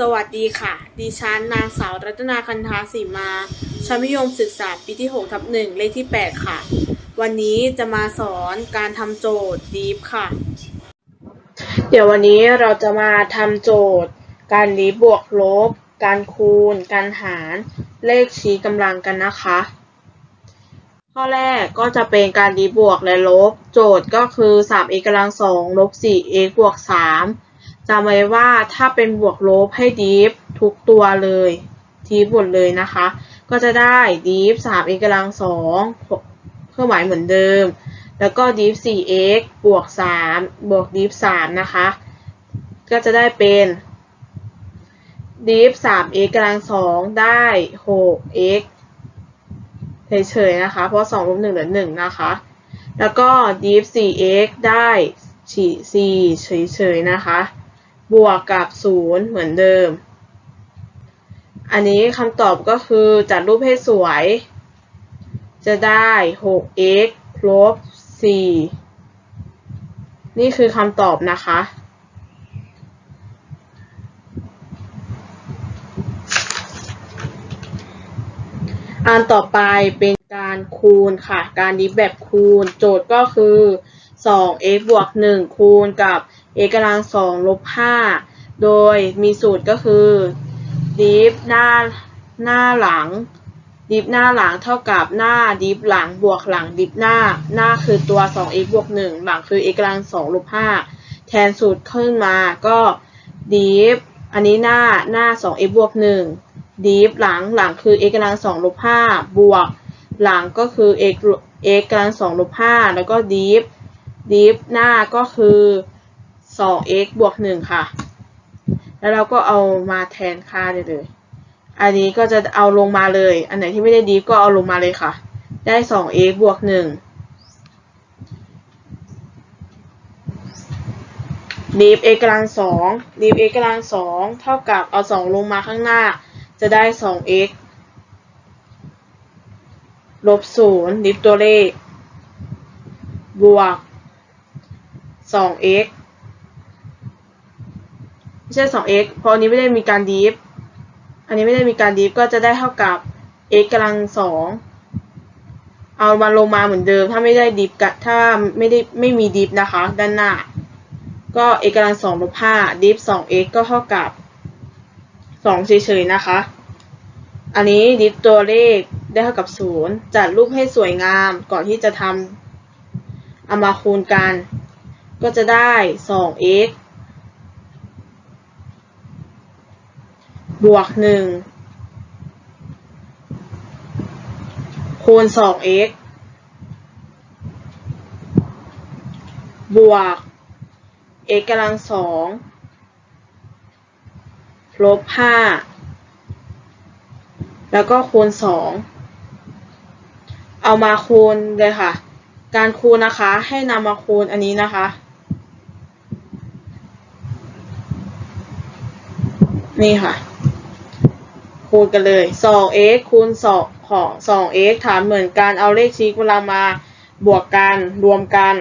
สวัสดีค่ะ ดิฉันนางสาวรัตนาคันธาสีมาชั้นมัธยมศึกษาปีที่6ทับ1เลขที่ 8 ค่ะ วันนี้จะมาสอนการทำโจทย์ดีฟค่ะ เดี๋ยววันนี้เราจะมาทำโจทย์ การลีบบวกลบ การคูณ การหาร เลขชี้กำลังกันนะคะ ข้อแรกก็จะเป็นการดีบวกและลบ โจทย์ก็คือ 3x กำลัง2ลบ 4x บวก3 จำไว้ว่าถ้าเป็นบวกลบให้ดีฟทุกตัวเลยทีบหมดเลยนะคะ ก็จะได้ดีฟ 3x กำลัง2เครื่องหมายเหมือนเดิม แล้วก็ดีฟ 4x บวก3บวกดีฟ3นะคะ ก็จะได้เป็นดีฟ 3x กำลัง2ได้ 6x เฉยๆนะคะ เพราะ2ลบ1เหลือ1นะคะ แล้วก็ div 4x ได้4เฉยๆนะคะ บวกกับ 0 เหมือนเดิม อันนี้คำตอบก็คือจัดรูปให้สวย จะได้ 6x ลบ 4 นี่คือคำตอบนะคะ อันต่อไปเป็นการคูณค่ะ การดิฟแบบคูณ โจทย์ก็คือ 2x บวก 1 คูณกับ x กำลัง2ลบ 5 โดยมีสูตรก็คือดิฟหน้าหน้าหลัง ดิฟหน้าหลังเท่ากับหน้าดิฟหลังบวกหลังดิฟหน้า หน้าคือตัว 2x บวก 1 หลังคือ x กำลัง2ลบ 5 แทนสูตรขึ้นมาก็ดิฟอันนี้หน้าหน้า 2x บวก 1ดีฟหลังหลังคือ x กำลังสองลบห้าบวก หลังก็คือ x x กำลังสองลบห้าแล้วก็ดีฟ ดีฟหน้าก็คือสอง x บวกหนึ่งค่ะ แล้วเราก็เอามาแทนค่าได้เลย อันนี้ก็จะเอาลงมาเลย อันไหนที่ไม่ได้ดีฟก็เอาลงมาเลยค่ะ ได้สอง x บวกหนึ่งดีฟ x กำลังสองดีฟ x กำลังสองเท่ากับเอาสองลงมาข้างหน้า จะได้ 2x ลบ 0 ดิฟตัวเลข บวก 2x ไม่ใช่ 2x เพราะอันนี้ไม่ได้มีการดิฟอันนี้ไม่ได้มีการดิฟก็จะได้เท่ากับ x กำลัง2เอามาลงมาเหมือนเดิม ถ้าไม่ได้ดิฟกถ้าไม่ได้ไม่มีดิฟนะคะ ด้านหน้า ก็ x กำลัง2ลบ5ดิฟ 2x ก็เท่ากับสองเฉยๆนะคะ อันนี้ดิฟตัวเลขได้เท่ากับศูนย์จัดรูปให้สวยงามก่อนที่จะทำเอามาคูณกัน ก็จะได้สอง x บวกหนึ่งคูณสอง x บวก x กำลังสองลบห้าแล้วก็คูณสองเอามาคูณเลยค่ะ การคูณนะคะให้นำมาคูณอันนี้นะคะ นี่ค่ะ คูณกันเลย 2x คูณ2ของ 2x ฐานเหมือนกัน เอาเลขชี้กำลังมาบวกกันรวมกัน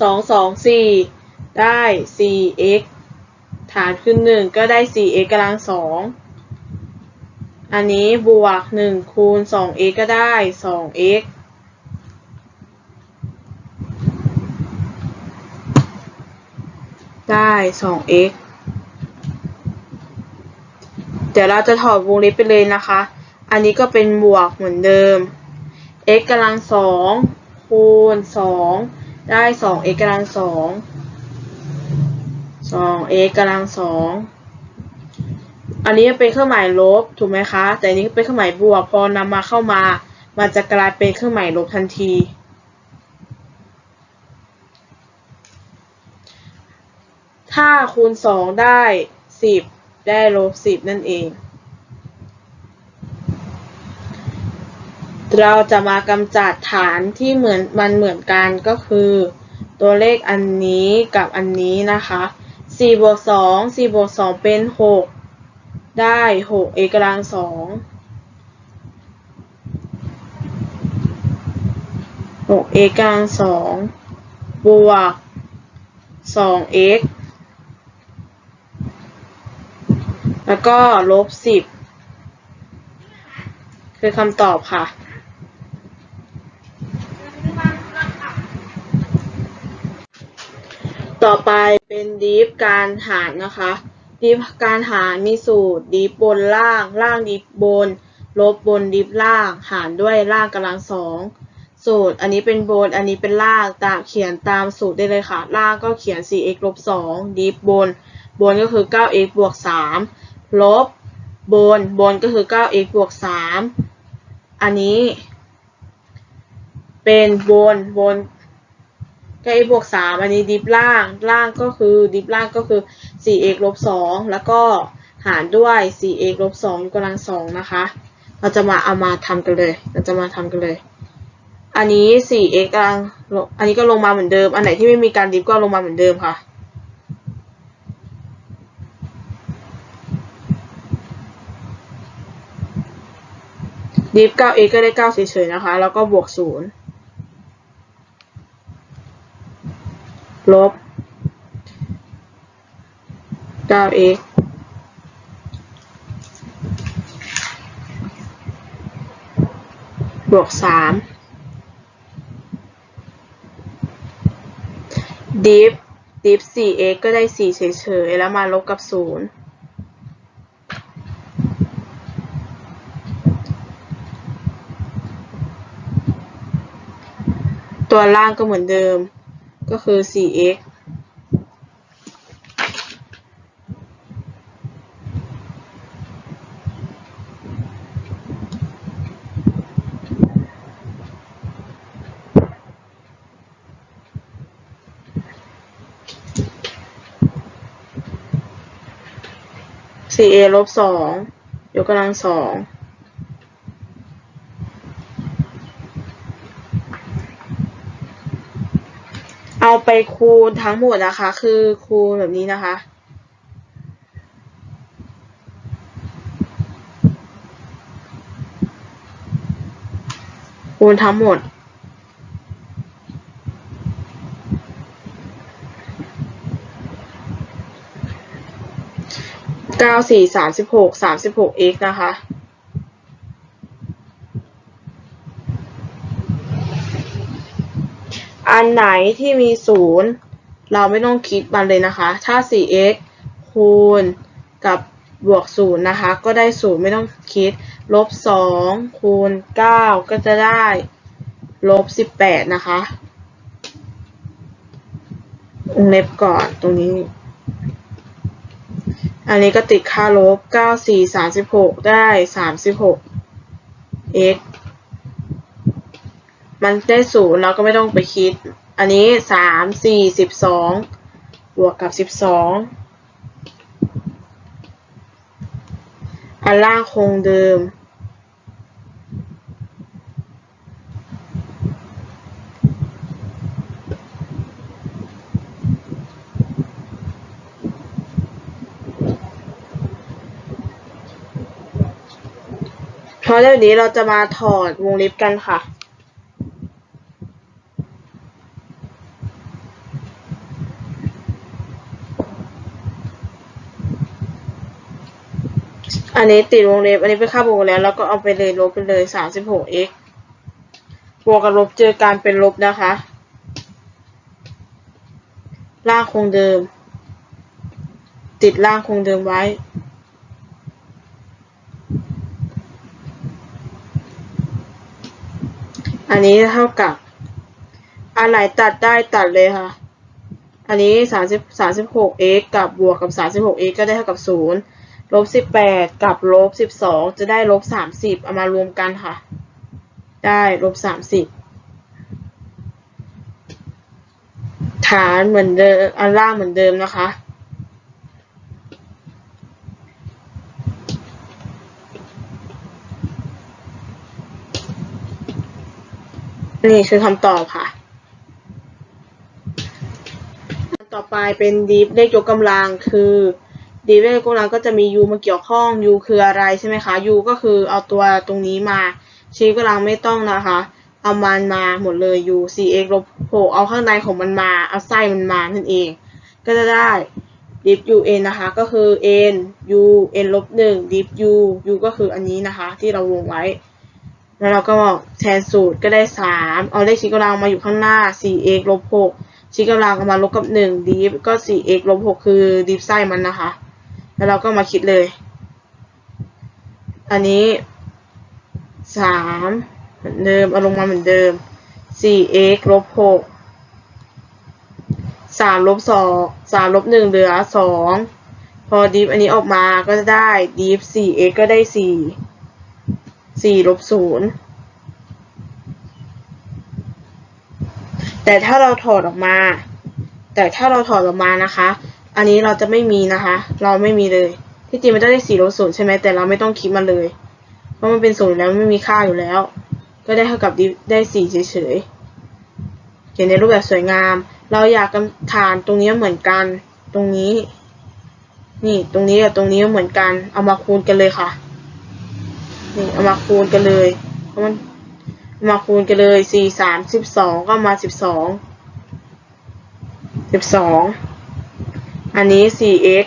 2 2 4 ได้ 4x ฐานคือหนึ่งก็ได้ 4x กำลังสองอันนี้บวกหนึ่งคูณ 2x ก็ได้ 2x ได้ 2x เดี๋ยวเราจะถอดวงเล็บไปเลยนะคะ อันนี้ก็เป็นบวกเหมือนเดิม x กำลังสองคูณ2ได้ 2x กำลังสองสอง x กำลังสองอันนี้เป็นเครื่องหมายลบถูกไหมคะ แต่อันนี้เป็นเครื่องหมายบวกพอนำมาเข้ามา มันจะกลายเป็นเครื่องหมายลบทันทีถ้าคูณสองได้สิบ ได้ลบสิบนั่นเอง เราจะมากำจัดฐานที่เหมือนมันเหมือนกันก็คือ ตัวเลขอันนี้กับอันนี้นะคะ4บวก2 4บวก2เป็น 6 ได้ 6 เอกำลังสอง6 a กำลังสองบวก 2x แล้วก็ลบสิบคือคำตอบค่ะ ต่อไปเป็นดีฟการหารนะคะ ดีฟการหารมีสูตรดีฟบนล่าง ล่างดีฟบน ลบบนดีฟล่าง หารด้วยล่างกำลังสองสูตร อันนี้เป็นบน อันนี้เป็นล่างตามเขียนตามสูตรได้เลยค่ะ ล่างก็เขียน 4x ลบ2ดีฟบน บนก็คือ 9x บวก3 ลบบน บนก็คือ 9x บวก 3 อันนี้ เป็นบน บน 9x บวก 3 อันนี้ดิฟล่าง ล่างก็คือ ดิฟล่างก็คือ 4x ลบ 2 แล้วก็หารด้วย 4x ลบ 2ยกกำลัง 2 นะคะ เราจะมาเอามาทำกันเลย เราจะมาทำกันเลย อันนี้ 4x กำลังลงอันนี้ก็ลงมาเหมือนเดิม อันไหนที่ไม่มีการดิฟก็ลงมาเหมือนเดิมค่ะ ดิฟ 9x ก็ได้ 9 เฉยๆนะคะ แล้วก็บวก 0 ลบ 9x บวก 3 ดิฟ ดิฟ 4x ก็ได้ 4 เฉยๆ แล้วมาลบกับ 0 ตัวล่างก็เหมือนเดิม ก็คือ 4x 4a ลบ2ยกกำลังสอง เอา ไปคูณทั้งหมดนะคะ คือคูณแบบนี้นะคะ คูณทั้งหมด เก้าสี่สามสิบหกสามสิบหก x นะคะ อันไหนที่มีศูนย์เราไม่ต้องคิดมันเลยนะคะ ถ้า 4x คูณกับบวกศูนย์นะคะ ก็ได้ศูนย์ไม่ต้องคิด ลบสองคูณเก้าก็จะได้ ลบสิบแปดนะคะวงเล็บก่อนตรงนี้ อันนี้ก็ติดค่าลบเก้าสี่สามสิบหกได้สามสิบหก x มันได้ศูนย์เราก็ไม่ต้องไปคิด อันนี้สามสี่สิบสองบวกกับสิบสองอันล่างคงเดิมเพราะเดี๋ยวนี้เราจะมาถอดวงเล็บกันค่ะ อันนี้ติดวงเล็บ อันนี้เป็นค่าบวกแล้ว แล้วก็เอาไปเลยลบไปเลยสามสิบหก x บวกกับลบเจอการเป็นลบนะคะล่างคงเดิม ติดล่างคงเดิมไว้ อันนี้เท่ากับ อันไหนตัดได้ตัดเลยค่ะ อันนี้สามสิบสามสิบหก x กับบวกกับสามสิบหก x ก็ได้เท่ากับศูนย์ ลบสิบแปดกับลบสิบสองจะได้ลบสามสิบเอามารวมกันค่ะ ได้ลบสามสิบฐานเหมือนเดิมอันล่างเหมือนเดิมนะคะ นี่คือคำตอบค่ะต่อไปเป็นดีฟเลขยกกำลังคือ ดีฟเลขยกกำลังก็จะมี u มาเกี่ยวข้อง u คืออะไรใช่ไหมคะ u ก็คือเอาตัวตรงนี้มาชี้กำลังไม่ต้องนะคะ เอามันมาหมดเลย u cx ลบ6เอาข้างในของมันมา เอาไส้มันมานั่นเอง ก็จะได้ div u n นะคะ ก็คือ n u n ลบหนึ่ง div u u ก็คืออันนี้นะคะ ที่เราวงไว้ แล้วเราก็แทนสูตรก็ได้สามเอาเลขชี้กำลังมาอยู่ข้างหน้าสี่ x ลบหกชี้กำลังเอามาลบกับหนึ่ง div ก็สี่ x ลบหกคือ div ไส้มันนะคะ แล้วเราก็มาคิดเลย อันนี้สามเหมือนเดิม เอาลงมาเหมือนเดิมสี่ x ลบหกสามลบสองสามลบหนึ่งเหลือสองพอดิฟอันนี้ออกมาก็จะได้ดิฟสี่ x ก็ได้สี่สี่ลบศูนย์แต่ถ้าเราถอดออกมา แต่ถ้าเราถอดออกมานะคะ อันนี้เราจะไม่มีนะคะ เราไม่มีเลย ที่จริงมันจะได้สี่ลบศูนย์ใช่ไหมแต่เราไม่ต้องคิดมันเลย เพราะมันเป็นศูนย์อยู่แล้วไม่มีค่าอยู่แล้ว ก็ได้เท่ากับได้สี่เฉยๆเขียนในรูปแบบสวยงาม เราอยากกำฐานตรงนี้เหมือนกัน ตรงนี้ นี่ตรงนี้กับตรงนี้เหมือนกัน เอามาคูณกันเลยค่ะ นี่เอามาคูณกันเลย เพราะมันเอามาคูณกันเลยสี่สามสิบสองก็มาสิบสองสิบสอง อันนี้ 4x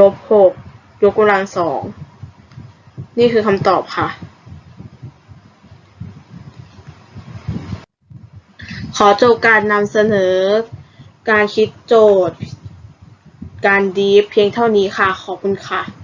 ลบ 6 ยกกำลังสอง นี่คือคำตอบค่ะ ขอจบการนำเสนอ การคิดโจทย์ การดีฟเพียงเท่านี้ค่ะ ขอบคุณค่ะ